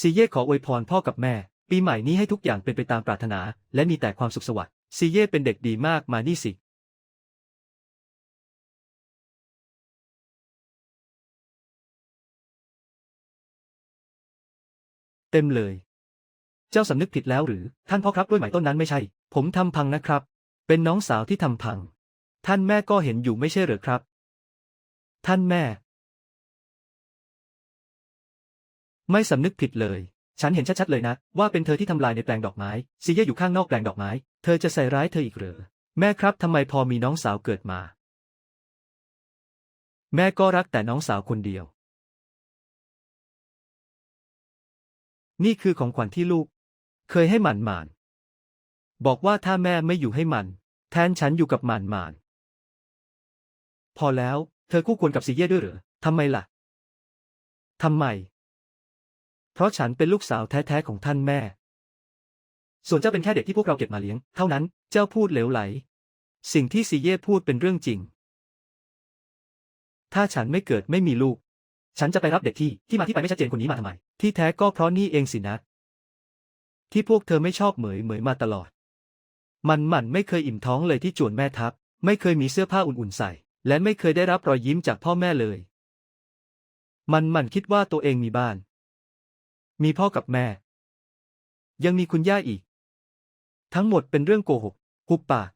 ซีเย่ขออวยพรพ่อกับแม่ ปีใหม่นี้ให้ทุกอย่างเป็นไปตามปรารถนา และมีแต่ความสุขสวัสดิ์ซีเย่เป็นเด็กดีมากมานี่สิเต็มเลย เจ้าสำนึกผิดแล้วหรือ ท่านพ่อครับด้วยหมายต้นนั้นไม่ใช่ ผมทำพังนะครับ เป็นน้องสาวที่ทำพัง ท่านแม่ก็เห็นอยู่ไม่ใช่หรือครับ ท่านแม่ ไม่สำนึกผิดเลย ฉันเห็นชัดๆเลยนะ ว่าเป็นเธอที่ทำลายในแปลงดอกไม้ซีเย่อยู่ข้างนอกแปลงดอกไม้ เธอจะใส่ร้ายเธออีกเหรอแม่ครับทำไมพอมีน้องสาวเกิดมา แม่ก็รักแต่น้องสาวคนเดียว นี่คือของขวัญที่ลูก เคยให้หมันหมานบอกว่าถ้าแม่ไม่อยู่ให้มัน แทนฉันอยู่กับหมันหมานพอแล้ว เธอคู่ควรกับซีเย่ด้วยเหรอทำไมล่ะทำไม เพราะฉันเป็นลูกสาวแท้ๆของท่านแม่ ส่วนเจ้าเป็นแค่เด็กที่พวกเราเก็บมาเลี้ยง เท่านั้น เจ้าพูดเหลวไหล สิ่งที่ซีเย่พูดเป็นเรื่องจริง ถ้าฉันไม่เกิดไม่มีลูก ฉันจะไปรับเด็กที่ที่มาที่ไปไม่ชัดเจนคนนี้มาทำไม ที่แท้ก็เพราะนี่เองสินะ ที่พวกเธอไม่ชอบเหมยเหมยมาตลอด มันมันไม่เคยอิ่มท้องเลยที่จวนแม่ทัพ ไม่เคยมีเสื้อผ้าอุ่นๆใส่ และไม่เคยได้รับรอยยิ้มจากพ่อแม่เลย มันมันคิดว่าตัวเองมีบ้าน มีพ่อกับแม่ ยังมีคุณย่าอีก ทั้งหมดเป็นเรื่องโกหกหุบปาก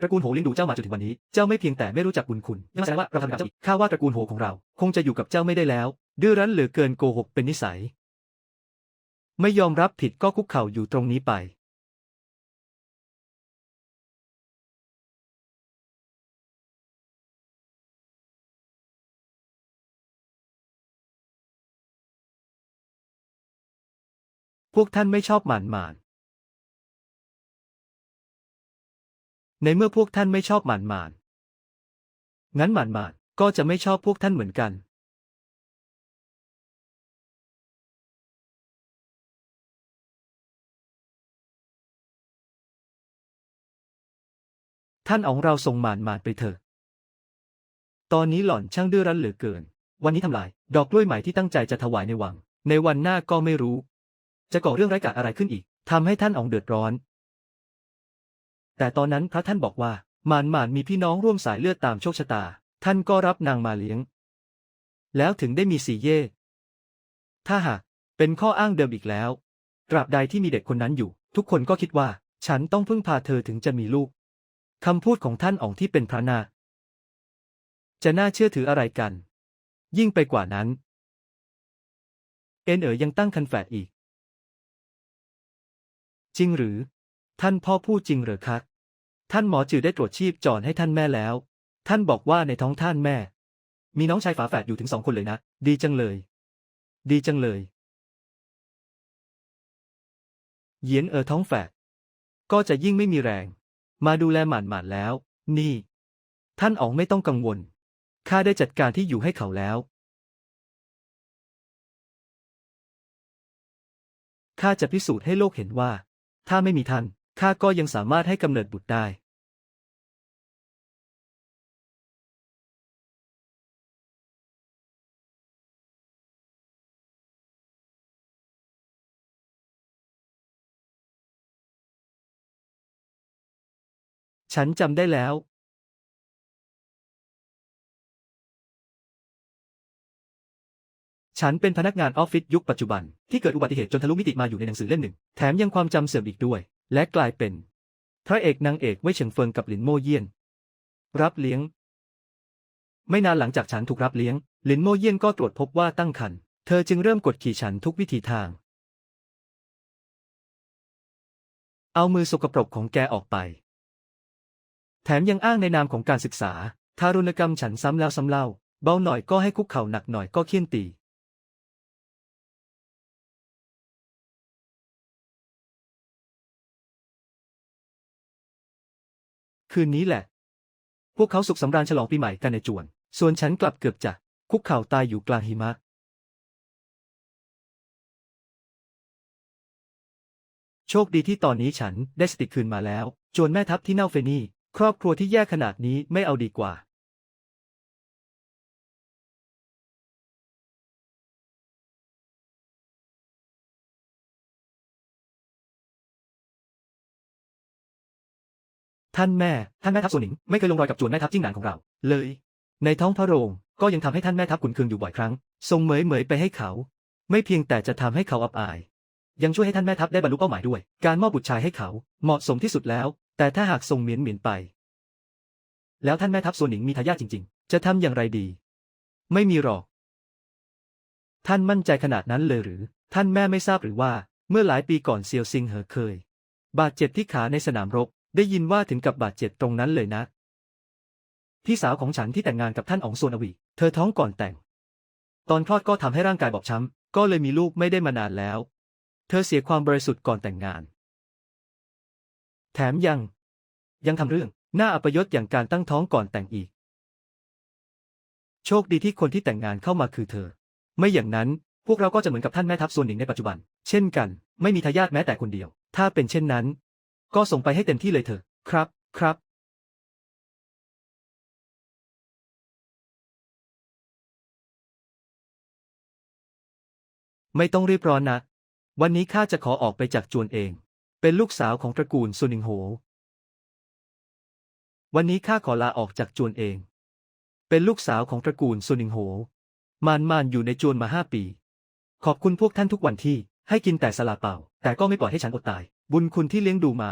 ตระกูลโหเลี้ยงดูเจ้ามาจนถึงวันนี้ เจ้าไม่เพียงแต่ไม่รู้จักบุญคุณยังแสดงว่าเราทำกับเจ้าข้าว่าตระกูลโหของเรา คงจะอยู่กับเจ้าไม่ได้แล้ว ดื้อรั้นเหลือเกินโกหกเป็นนิสัย ไม่ยอมรับผิดก็คุกเข่าอยู่ตรงนี้ไป วกท่านไม่ชอบหมานหมานในเมื่อพวกท่านไม่ชอบหมานหมานงั้นหมานหมานก็จะไม่ชอบพวกท่านเหมือนกัน ท่านอ๋องเราส่งหมานหมานไปเถอะ ตอนนี้หล่อนช่างดื้อรั้นเหลือเกิน วันนี้ทำลาย ดอกกล้วยใหม่ที่ตั้งใจจะถวายในวัง ในวันหน้าก็ไม่รู้ จะก่อเรื่องไร้ายกาจอะไรขึ้นอีกทำให้ท่านอ๋องเดือดร้อน แต่ตอนนั้นพระท่านบอกว่าหมานหมานมีพี่น้องร่วมสายเลือดตามโชคชะตา ท่านก็รับนางมาเลี้ยง แล้วถึงได้มีสีเย่ถ้าหากเป็นข้ออ้างเดิมอีกแล้ว ตราบใดที่มีเด็กคนนั้นอยู่ ทุกคนก็คิดว่า ฉันต้องพึ่งพาเธอถึงจะมีลูกคำพูดของท่านอ๋องที่เป็นพระนาจะน่าเชื่อถืออะไรกัน ยิ่งไปกว่านั้น เอ็นเอ๋ยยังตั้งคันแฝดอีก จริงหรือ ท่านพ่อพูดจริงหรือคะท่านหมอจือได้ตรวจชีพจรให้ท่านแม่แล้ว ท่านบอกว่าในท้องท่านแม่ มีน้องชายฝาแฝดอยู่ถึงสองคนเลยนะ ดีจังเลย ดีจังเลย เยียนเออท้องแฝดก็จะยิ่งไม่มีแรง มาดูแลหมานหมานแล้ว นี่ ท่านอ๋องไม่ต้องกังวล ข้าได้จัดการที่อยู่ให้เขาแล้ว ข้าจะพิสูจน์ให้โลกเห็นว่า ถ้าไม่มีท่านข้าก็ยังสามารถให้กำเนิดบุตรได้ ฉันจำได้แล้ว ฉันเป็นพนักงานออฟฟิศยุคปัจจุบันที่เกิดอุบัติเหตุจนทะลุมิติมาอยู่ในหนังสือเล่มหนึ่ง แถมยังความจำเสื่อมอีกด้วย และกลายเป็น พระเอกนางเอกเว่ยเฉิงเฟิงกับหลินโม่เยี่ยน รับเลี้ยง ไม่นานหลังจากฉันถูกรับเลี้ยง หลินโม่เยี่ยนก็ตรวจพบว่าตั้งครรภ์ เธอจึงเริ่มกดขี่ฉันทุกวิธีทาง เอามือสกปรกของแกออกไป แถมยังอ้างในนามของการศึกษา ทารุณกรรมฉันซ้ำแล้วซ้ำเล่า เบาหน่อยก็ให้คุกเข่าหนักหน่อยก็เคี่ยนตี คืนนี้แหละ พวกเขาสุขสำราญฉลองปีใหม่กันในจวน ส่วนฉันกลับเกือบจะคุกเข่าตายอยู่กลางหิมะ โชคดีที่ตอนนี้ฉันได้สติคืนมาแล้ว จวนแม่ทัพที่เน่าเฟนี่ ครอบครัวที่แย่ขนาดนี้ไม่เอาดีกว่า ท่านแม่ ท่านแม่ทัพส่วนหนิงไม่เคยลงรอยกับจวนแม่ทัพจิ้งหนานของเรา เลย ในท้องพระโรงก็ยังทำให้ท่านแม่ทัพขุนเคืองอยู่บ่อยครั้งทรงเหมยเหมยไปให้เขา ไม่เพียงแต่จะทำให้เขาอับอาย ยังช่วยให้ท่านแม่ทัพได้บรรลุเป้าหมายด้วย การมอบบุตรชายให้เขาเหมาะสมที่สุดแล้ว แต่ถ้าหากทรงเหมียนเหมียนไป แล้วท่านแม่ทัพส่วนหนิงมีทายาทจริง ๆ จะทำอย่างไรดี ไม่มีหรอก ท่านมั่นใจขนาดนั้นเลยหรือ ท่านแม่ไม่ทราบหรือว่า เมื่อหลายปีก่อนเซียวซิงเหอเคย บาดเจ็บที่ขาในสนามรบ ได้ยินว่าถึงกับบาดเจ็บตรงนั้นเลยนะ พี่สาวของฉันที่แต่งงานกับท่านอ๋องซวนอวี เธอท้องก่อนแต่ง ตอนคลอดก็ทำให้ร่างกายบอบช้ำก็เลยมีลูกไม่ได้มานานแล้ว เธอเสียความบริสุทธิ์ก่อนแต่งงาน แถมยัง ยังทำเรื่องน่าอัปยศอย่างการตั้งท้องก่อนแต่งอีก โชคดีที่คนที่แต่งงานเข้ามาคือเธอ ไม่อย่างนั้นพวกเราก็จะเหมือนกับท่านแม่ทัพส่วนหนึ่งในปัจจุบัน เช่นกัน ไม่มีทายาทแม้แต่คนเดียว ถ้าเป็นเช่นนั้น ก็ส่งไปให้เต็มที่เลยเถอะ ครับ ครับไม่ต้องรีบร้อนนะ วันนี้ข้าจะขอออกไปจากจวนเอง เป็นลูกสาวของตระกูลซุนิงโห วันนี้ข้าขอลาออกจากจวนเอง เป็นลูกสาวของตระกูลซุนิงโห มานมานอยู่ในจวนมาห้าปี ขอบคุณพวกท่านทุกวันที่ให้กินแต่สลาเปล่าแต่ก็ไม่ปล่อยให้ฉันอดตาย บุญคุณที่เลี้ยงดูมา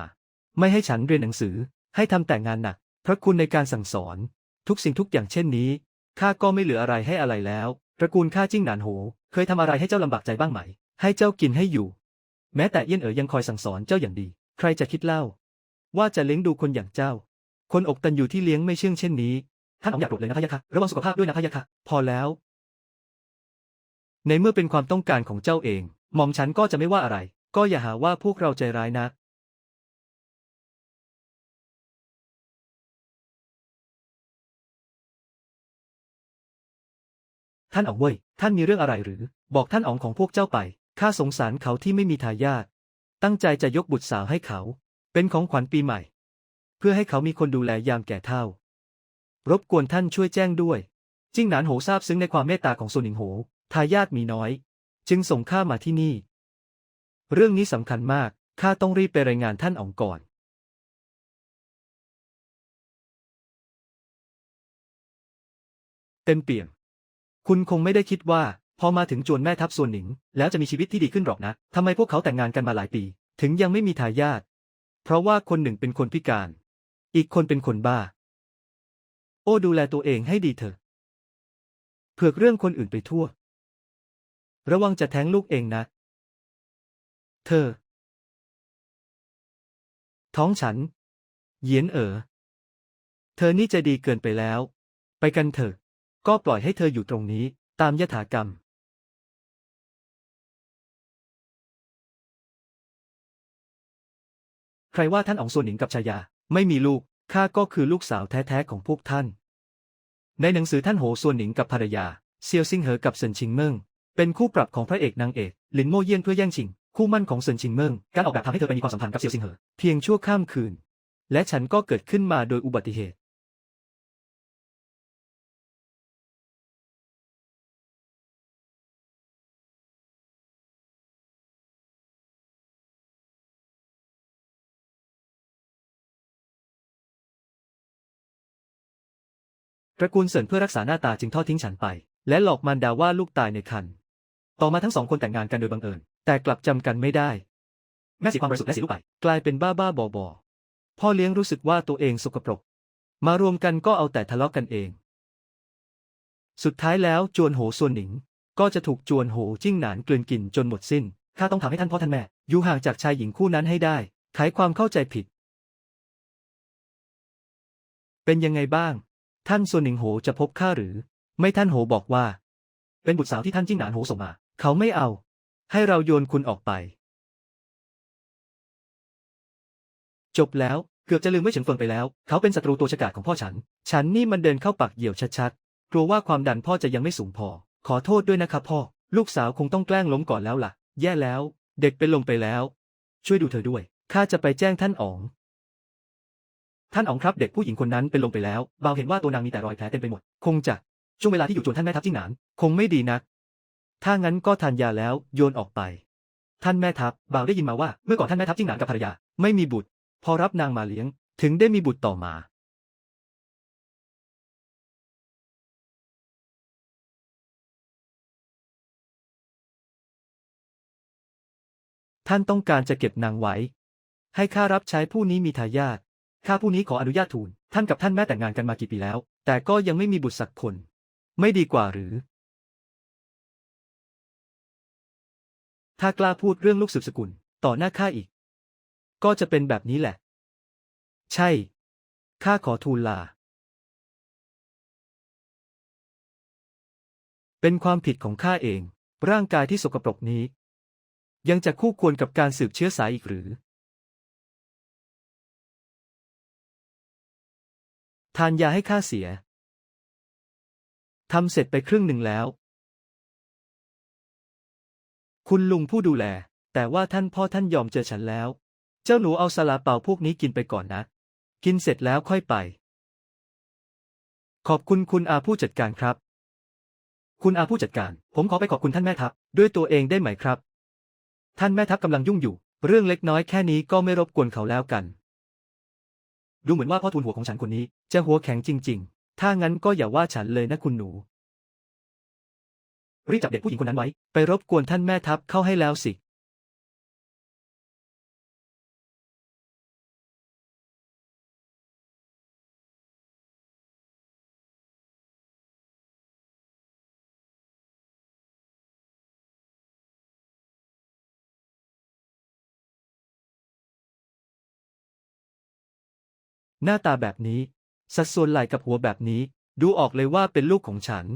ไม่ให้ฉันเรียนหนังสือ ให้ทำแต่งานหนัก พระคุณในการสั่งสอน ทุกสิ่งทุกอย่างเช่นนี้ ข้าก็ไม่เหลืออะไรให้อะไรแล้ว ตระกูลข้าจิ้งหนานโห เคยทำอะไรให้เจ้าลำบากใจบ้างไหม ให้เจ้ากินให้อยู่ แม้แต่เอี้ยนเอ๋อยังคอยสั่งสอนเจ้าอย่างดี ใครจะคิดเล่า ว่าจะเลี้ยงดูคนอย่างเจ้า คนอกตันอยู่ที่เลี้ยงไม่เชื่องเช่นนี้ ท่านอ๋องอยากโปรดเลยนะพะยะค่ะระวังสุขภาพด้วยนะพะยะค่ะพอแล้ว ในเมื่อเป็นความต้องการของเจ้าเอง หม่อมฉันก็จะไม่ว่าอะไร ก็อย่าหาว่าพวกเราใจร้ายนะท่านอ๋องเว่ย ท่านมีเรื่องอะไรหรือ บอกท่านอ๋องของพวกเจ้าไป ข้าสงสารเขาที่ไม่มีทายาท ตั้งใจจะยกบุตรสาวให้เขา เป็นของขวัญปีใหม่ เพื่อให้เขามีคนดูแลยามแก่เฒ่า รบกวนท่านช่วยแจ้งด้วย จิ้งหนานโหทราบซึ้งในความเมตตาของโซนิงโห ทายาทมีน้อย จึงส่งข้ามาที่นี่ เรื่องนี้สำคัญมาก ข้าต้องรีบไปรายงานท่านอ๋องก่อนเต็มเปี่ยม คุณคงไม่ได้คิดว่า พอมาถึงจวนแม่ทัพส่วนหนิง แล้วจะมีชีวิตที่ดีขึ้นหรอกนะ ทำไมพวกเขาแต่งงานกันมาหลายปี ถึงยังไม่มีทายาท เพราะว่าคนหนึ่งเป็นคนพิการ อีกคนเป็นคนบ้า โอ้ดูแลตัวเองให้ดีเถอะ เผือกเรื่องคนอื่นไปทั่ว ระวังจะแท้งลูกเองนะ เธอ ท้องฉัน เยียนเอ๋อเธอนี่จะดีเกินไปแล้ว ไปกันเถอะ ก็ปล่อยให้เธออยู่ตรงนี้ ตามยถากรรม ใครว่าท่านอ๋องส่วนหนิงกับชายา ไม่มีลูก ข้าก็คือลูกสาวแท้ๆของพวกท่าน ในหนังสือท่านโหส่วนหนิงกับภรรยา เซียวซิงเหอกับเซินชิงเมิงเป็นคู่ปรับของพระเอกนางเอก หลินโมเยี่ยนเพื่อแย่งชิง คู่มั่นของเซินชิงเมิงการออกแบบทำให้เธอไปมีความสัมพันธ์กับเซียวซิงเหอ เพียงชั่วข้ามคืน และฉันก็เกิดขึ้นมาโดยอุบัติเหตุ ตระกูลเซินเพื่อรักษาหน้าตาจึงทอดทิ้งฉันไป และหลอกมารดาว่าลูกตายในครรภ์ต่อมาทั้งสองคนแต่งงานกันโดยบังเอิญ แต่กลับจำกันไม่ได้ แม่เสียความบริสุทธิ์และเสียลูกไป กลายเป็นบ้าบ้าบอบอพ่อเลี้ยงรู้สึกว่าตัวเองสกปรก มารวมกันก็เอาแต่ทะเลาะกันเอง สุดท้ายแล้วจวนโหส่วนหนิง ก็จะถูกจวนโหจิ้งหนานกลืนกินจนหมดสิ้นข้าต้องทำให้ท่านพ่อท่านแม่ อยู่ห่างจากชายหญิงคู่นั้นให้ได้ไขความเข้าใจผิด เป็นยังไงบ้าง ท่านส่วนหนิงโหจะพบข้าหรือ ไม่ท่านโหบอกว่า เป็นบุตรสาวที่ท่านจิ้งหนานโหส่งมา เขาไม่เอา ให้เราโยนคุณออกไป จบแล้ว เกือบจะลืมไว้เฉินเฟิงไปแล้ว เขาเป็นศัตรูตัวฉกาจของพ่อฉัน ฉันนี่มันเดินเข้าปากเหยี่ยวชัดๆ กลัวว่าความดันพ่อจะยังไม่สูงพอ ขอโทษด้วยนะครับพ่อ ลูกสาวคงต้องแกล้งล้มก่อนแล้วล่ะ แย่แล้ว เด็กเป็นลมไปแล้ว ช่วยดูเธอด้วย ข้าจะไปแจ้งท่านอ๋อง ท่านอ๋องครับเด็กผู้หญิงคนนั้นเป็นลมไปแล้ว บ่าวเห็นว่าตัวนางมีแต่รอยแผลเต็มไปหมด คงจะช่วงเวลาที่อยู่จวนท่านแม่ทัพจิ้งหนาน คงไม่ดีนัก ถ้างั้นก็ทานยาแล้วโยนออกไป ท่านแม่ทัพบ่าวได้ยินมาว่าเมื่อก่อนท่านแม่ทัพจิ้งหนานกับภรรยา ไม่มีบุตร พอรับนางมาเลี้ยง ถึงได้มีบุตรต่อมา ท่านต้องการจะเก็บนางไว้ ให้ข้ารับใช้ผู้นี้มีทายาทข้าผู้นี้ขออนุญาตทูลท่านกับท่านแม่แต่งงานกันมากี่ปีแล้ว แต่ก็ยังไม่มีบุตรสักคน ไม่ดีกว่าหรือ ถ้ากล้าพูดเรื่องลูกสืบสกุล ต่อหน้าข้าอีก ก็จะเป็นแบบนี้แหละ ใช่ ข้าขอทูลลา เป็นความผิดของข้าเอง ร่างกายที่สกปรกนี้ ยังจะคู่ควรกับการสืบเชื้อสายอีกหรือ ทานยาให้ข้าเสียทำเสร็จไปครึ่งหนึ่งแล้ว คุณลุงผู้ดูแล แต่ว่าท่านพ่อท่านยอมเจอฉันแล้ว เจ้าหนูเอาซาลาเปาพวกนี้กินไปก่อนนะ กินเสร็จแล้วค่อยไป ขอบคุณคุณอาผู้จัดการครับ คุณอาผู้จัดการ ผมขอไปขอบคุณท่านแม่ทัพด้วยตัวเองได้ไหมครับ ท่านแม่ทัพกำลังยุ่งอยู่ เรื่องเล็กน้อยแค่นี้ก็ไม่รบกวนเขาแล้วกัน ดูเหมือนว่าพ่อทูลหัวของฉันคนนี้ จะหัวแข็งจริง ๆ ถ้างั้นก็อย่าว่าฉันเลยนะคุณหนู รีบจับเด็กผู้หญิงคนนั้นไว้ ไปรบกวนท่านแม่ทัพเข้าให้แล้วสิหน้าตาแบบนี้ สัดส่วนไหล่กับหัวแบบนี้ ดูออกเลยว่าเป็นลูกของฉัน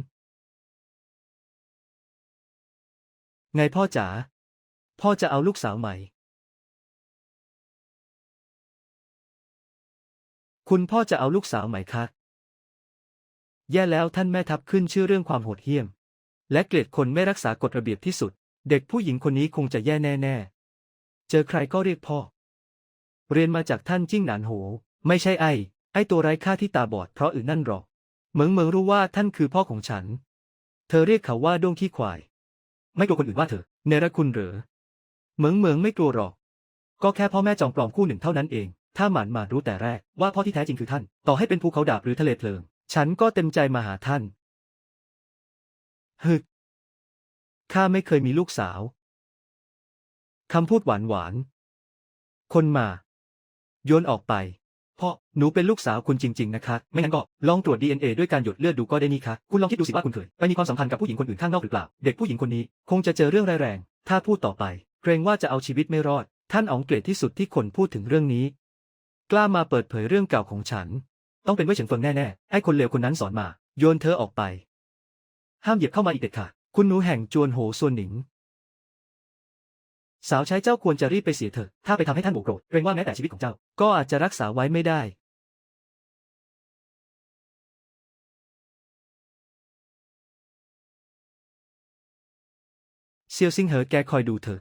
ไงพ่อจ๋า พ่อจะเอาลูกสาวใหม่ คุณพ่อจะเอาลูกสาวใหม่คะ แย่แล้วท่านแม่ทัพขึ้นชื่อเรื่องความโหดเหี้ยม และเกลียดคนไม่รักษากฎระเบียบที่สุด เด็กผู้หญิงคนนี้คงจะแย่แน่ๆ เจอใครก็เรียกพ่อ เรียนมาจากท่านจิ้งหนานโห ไม่ใช่ไอ้ ไอ้ตัวไร้ค่าที่ตาบอดเพราะอื่นนั่นหรอก เหมิงเหมิงรู้ว่าท่านคือพ่อของฉัน เธอเรียกเขาว่าด้วงขี้ควาย ไม่กลัวคนอื่นว่าเธอเนรคุณเหรอเหมิงเหมิงไม่กลัวหรอก ก็แค่พ่อแม่จอมปลอมคู่หนึ่งเท่านั้นเอง ถ้าหมานหมานรู้แต่แรกว่าพ่อที่แท้จริงคือท่าน ต่อให้เป็นภูเขาดาบหรือทะเลเพลิง ฉันก็เต็มใจมาหาท่านฮึข้าไม่เคยมีลูกสาวคำพูดหวานหวาน คนมา โยนออกไป พ่อ หนูเป็นลูกสาวคุณจริง ๆ นะคะ ไม่งั้นก็ ลองตรวจ DNA ด้วยการหยดเลือดดูก็ได้นี่คะคุณลองคิดดูสิว่าคุณเคยไปมีความสัมพันธ์กับผู้หญิงคนอื่นข้างนอกหรือเปล่า เด็กผู้หญิงคนนี้ คงจะเจอเรื่องร้ายแรง ถ้าพูดต่อไป เกรงว่าจะเอาชีวิตไม่รอด ท่านอ๋องเกลียดที่สุดที่คนพูดถึงเรื่องนี้ กล้ามาเปิดเผยเรื่องเก่าของฉัน ต้องเป็นเว่ยเฉิงเฟิงแน่ๆไอ้คนเลวคนนั้นสอนมา โยนเธอออกไป ห้ามเหยียบเข้ามาอีกเด็ดขาด คุณหนูแห่งจวนโหส่วนหนิง สาวใช้เจ้าควรจะรีบไปเสียเถอะ ถ้าไปทำให้ท่านโกรธเกรงว่าแม้แต่ชีวิตของเจ้า ก็อาจจะรักษาไว้ไม่ได้ เซียวซิงเหอแกคอยดูเถอะ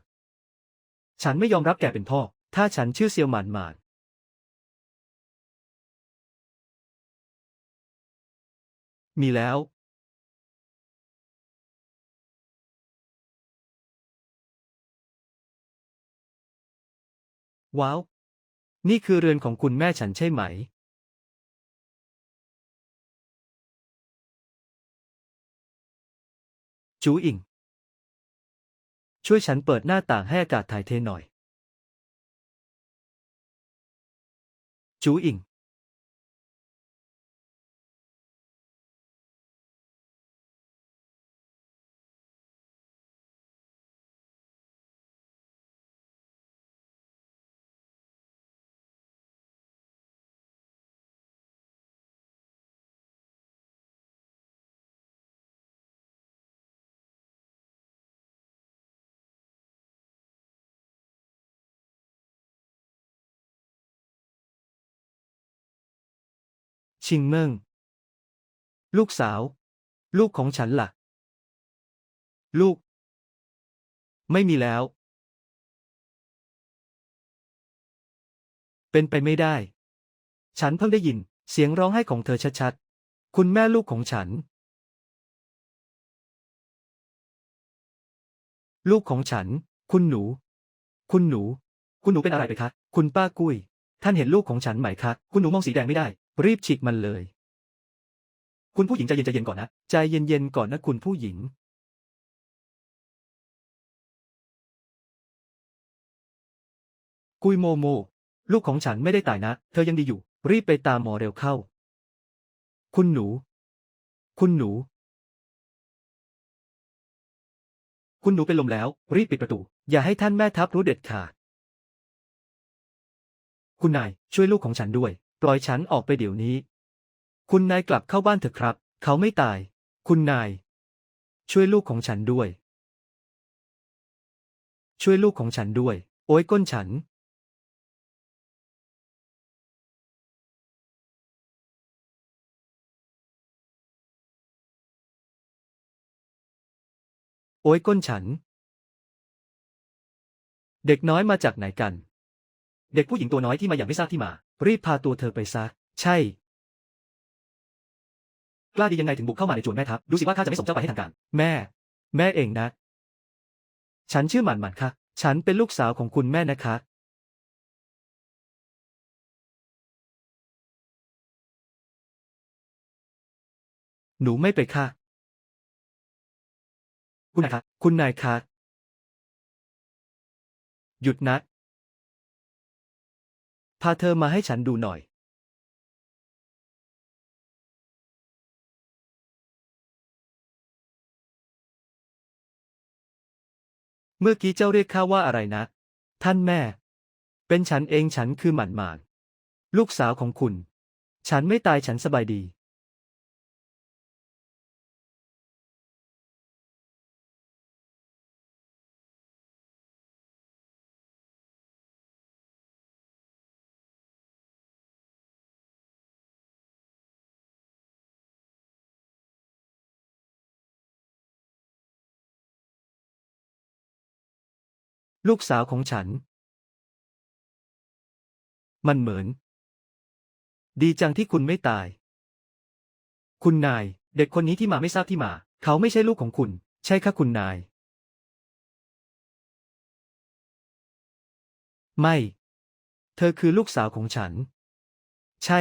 ฉันไม่ยอมรับแกเป็นพ่อ ถ้าฉันชื่อเซียวหมานหมานมีแล้ว ว้าว นี่คือเรือนของคุณแม่ฉันใช่ไหม จูอิง ช่วยฉันเปิดหน้าต่างให้อากาศถ่ายเทหน่อย จูอิง ชิงเมิงลูกสาว ลูกของฉันล่ะ ลูก ไม่มีแล้ว เป็นไปไม่ได้ ฉันเพิ่งได้ยิน เสียงร้องไห้ของเธอชัดๆ คุณแม่ลูกของฉัน ลูกของฉัน คุณหนู คุณหนู คุณหนูเป็นอะไรไปคะ คุณป้ากุ้ย ท่านเห็นลูกของฉันไหมคะ คุณหนูมองสีแดงไม่ได้ รีบฉีกมันเลย คุณผู้หญิงใจเย็นใจเย็นก่อนนะ ใจเย็นๆก่อนนะคุณผู้หญิง กุยโมโม ลูกของฉันไม่ได้ตายนะ เธอยังดีอยู่ รีบไปตามหมอเร็วเข้า คุณหนู คุณหนู คุณหนูเป็นลมแล้ว รีบปิดประตู อย่าให้ท่านแม่ทัพรู้เด็ดขาด คุณนายช่วยลูกของฉันด้วย ปล่อยฉันออกไปเดี๋ยวนี้ คุณนายกลับเข้าบ้านเถอะครับ เขาไม่ตาย คุณนาย ช่วยลูกของฉันด้วย ช่วยลูกของฉันด้วย โอ้ยก้นฉัน โอ้ยก้นฉัน เด็กน้อยมาจากไหนกัน เด็กผู้หญิงตัวน้อยที่มาอย่างไม่ทราบที่มา รีบพาตัวเธอไปซะ ใช่ กล้าดียังไงถึงบุกเข้ามาในจวนแม่ทัพ ดูสิว่าข้าจะไม่ส่งเจ้าไปให้ทางการ แม่ แม่เองนะ ฉันชื่อหมันหมันค่ะ ฉันเป็นลูกสาวของคุณแม่นะคะ หนูไม่ไปค่ะ คุณนายคะ คุณนายคะ หยุดนะ พาเธอมาให้ฉันดูหน่อย เมื่อกี้เจ้าเรียกข้าว่าอะไรนะ ท่านแม่ เป็นฉันเองฉันคือหมันหมาน ลูกสาวของคุณ ฉันไม่ตายฉันสบายดี ลูกสาวของฉัน มันเหมือน ดีจังที่คุณไม่ตาย คุณนาย เด็กคนนี้ที่มาไม่ทราบที่มา เขาไม่ใช่ลูกของคุณ ใช่ค่ะคุณนาย ไม่ เธอคือลูกสาวของฉัน ใช่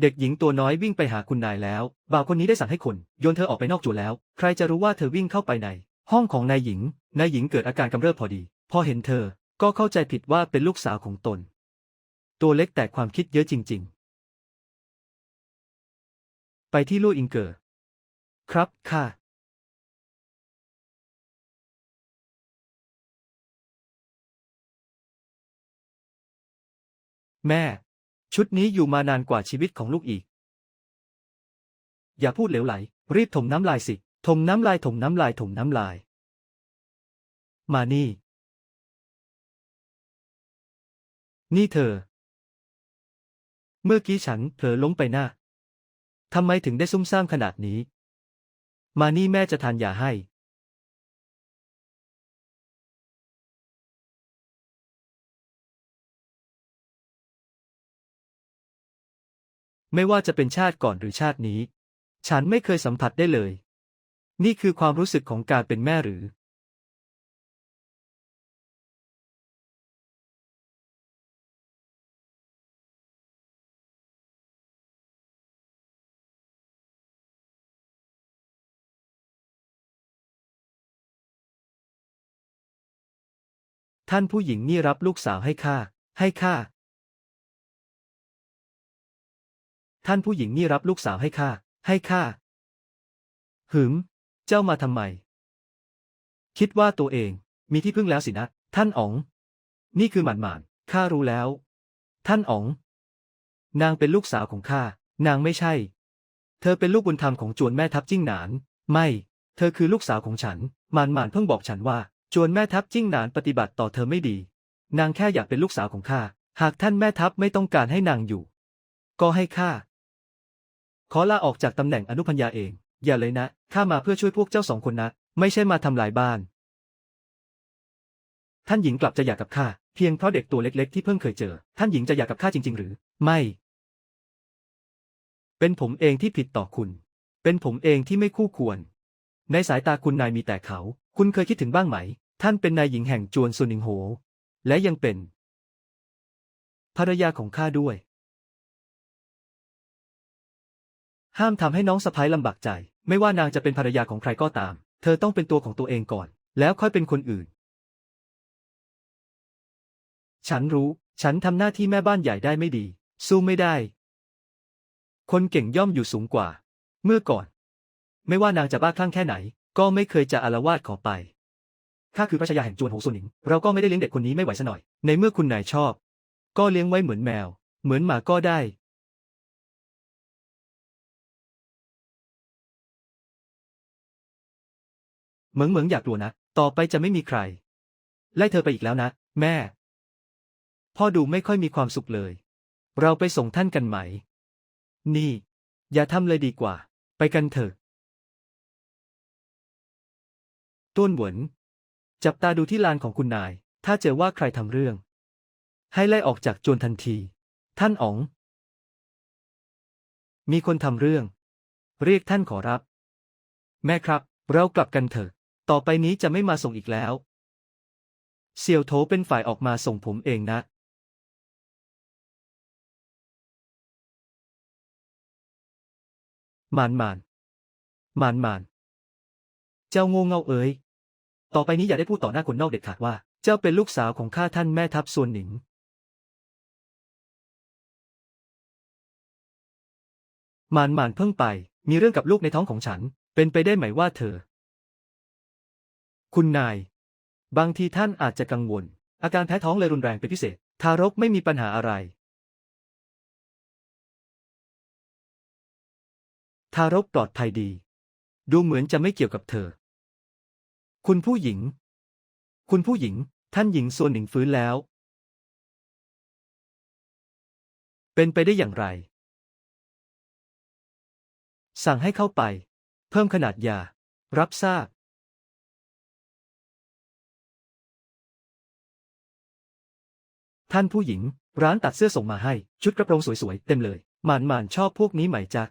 เด็กหญิงตัวน้อยวิ่งไปหาคุณนายแล้ว บ่าวคนนี้ได้สั่งให้คนโยนเธอออกไปนอกจวนแล้ว ใครจะรู้ว่าเธอวิ่งเข้าไปใน ห้องของนายหญิง นายหญิงเกิดอาการกำเริบพอดี พอเห็นเธอ ก็เข้าใจผิดว่าเป็นลูกสาวของตน ตัวเล็กแต่ความคิดเยอะจริง ๆ ไปที่ลู่อิงเกอร์ครับ ค่ะ แม่ ชุดนี้อยู่มานานกว่าชีวิตของลูกอีก อย่าพูดเหลวไหล รีบถมน้ำลายสิ ถมน้ำลายถมน้ำลายถมน้ำลาย มานี่ นี่เธอ เมื่อกี้ฉันเผลอล้มไปหน้าทำไมถึงได้ซุ่มซ่ามขนาดนี้ มานี่แม่จะทานยาให้ ไม่ว่าจะเป็นชาติก่อนหรือชาตินี้ ฉันไม่เคยสัมผัสได้เลย นี่คือความรู้สึกของการเป็นแม่หรือ ท่านผู้หญิงนี่รับลูกสาวให้ข้าให้ข้า ท่านผู้หญิงนี่รับลูกสาวให้ข้า ให้ข้าหืมเจ้ามาทำไม คิดว่าตัวเอง มีที่พึ่งแล้วสินะ ท่านอ๋อง นี่คือหมานหมานข้ารู้แล้ว ท่านอ๋อง นางเป็นลูกสาวของข้า นางไม่ใช่ เธอเป็นลูกบุญธรรมของจวนแม่ทัพจิ้งหนาน ไม่ เธอคือลูกสาวของฉัน หมานหมานเพิ่งบอกฉันว่า จวนแม่ทัพจิ้งหนานปฏิบัติต่อเธอไม่ดี นางแค่อยากเป็นลูกสาวของข้า หากท่านแม่ทัพไม่ต้องการให้นางอยู่ ก็ให้ข้า ขอลาออกจากตำแหน่งอนุพัญญาเอง อย่าเลยนะ ข้ามาเพื่อช่วยพวกเจ้าสองคนนะ ไม่ใช่มาทำลายบ้าน ท่านหญิงกลับจะอยากกับข้า เพียงเพราะเด็กตัวเล็กๆที่เพิ่งเคยเจอ ท่านหญิงจะอยากกับข้าจริง ๆ หรือ ไม่ เป็นผมเองที่ผิดต่อคุณ เป็นผมเองที่ไม่คู่ควร ในสายตาคุณนายมีแต่เขา คุณเคยคิดถึงบ้างไหม ท่านเป็นนายหญิงแห่งจวนซุนิงโหและยังเป็นภรรยาของข้าด้วย ห้ามทำให้น้องสะพ้ายลำบากใจ ไม่ว่านางจะเป็นภรรยาของใครก็ตาม เธอต้องเป็นตัวของตัวเองก่อน แล้วค่อยเป็นคนอื่น ฉันรู้ ฉันทำหน้าที่แม่บ้านใหญ่ได้ไม่ดี สู้ไม่ได้ คนเก่งย่อมอยู่สูงกว่า เมื่อก่อน ไม่ว่านางจะบ้าคลั่งแค่ไหน ก็ไม่เคยจะอารวาสขอไปข้าคือพระชายาแห่งจวนโหสุนิง เราก็ไม่ได้เลี้ยงเด็กคนนี้ไม่ไหวซะหน่อย ในเมื่อคุณนายชอบ ก็เลี้ยงไว้เหมือนแมว เหมือนหมาก็ได้ เหมืองเหมืองอยากกลัวนะ ต่อไปจะไม่มีใคร ไล่เธอไปอีกแล้วนะ แม่ พ่อดูไม่ค่อยมีความสุขเลย เราไปส่งท่านกันไหม นี่ อย่าทำเลยดีกว่า ไปกันเถอะต้วนหวนจับตาดูที่ลานของคุณนาย ถ้าเจอว่าใครทำเรื่อง ให้ไล่ออกจากจวนทันที ท่านอ๋อง มีคนทำเรื่อง เรียกท่านขอรับ แม่ครับ เรากลับกันเถอะ ต่อไปนี้จะไม่มาส่งอีกแล้ว เสี่ยวโถเป็นฝ่ายออกมาส่งผมเองนะ มานมานมานมานเจ้าโง่เง่าเอ๋ย ต่อไปนี้อย่าได้พูดต่อหน้าคนนอกเด็ดขาดว่า เจ้าเป็นลูกสาวของข้าท่านแม่ทัพส่วนหนิง มานมานเพิ่งไป มีเรื่องกับลูกในท้องของฉัน เป็นไปได้ไหมว่าเธอ คุณนาย บางทีท่านอาจจะกังวล อาการแพ้ท้องเลยรุนแรงเป็นพิเศษ ทารกไม่มีปัญหาอะไร ทารกปลอดภัยดี ดูเหมือนจะไม่เกี่ยวกับเธอ คุณผู้หญิง คุณผู้หญิง ท่านหญิงส่วนหนึ่งฟื้นแล้ว เป็นไปได้อย่างไร สั่งให้เข้าไป เพิ่มขนาดยา รับทราบ ท่านผู้หญิง ร้านตัดเสื้อส่งมาให้ ชุดกระโปรงสวยๆ เต็มเลย หมานหมานชอบพวกนี้ไหมจ๊ะ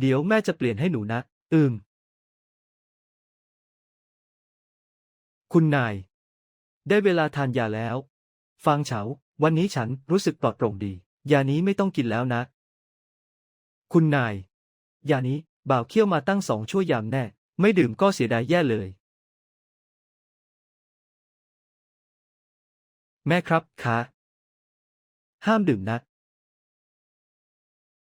เดี๋ยวแม่จะเปลี่ยนให้หนูนะ อืม คุณนาย ได้เวลาทานยาแล้ว ฟางเฉา วันนี้ฉันรู้สึกปลอดโปร่งดี ยานี้ไม่ต้องกินแล้วนะ คุณนาย ยานี้บ่าวเคี่ยวมาตั้งสองชั่วยามแน่ ไม่ดื่มก็เสียดายแย่เลย แม่ครับคะ ห้ามดื่มนะ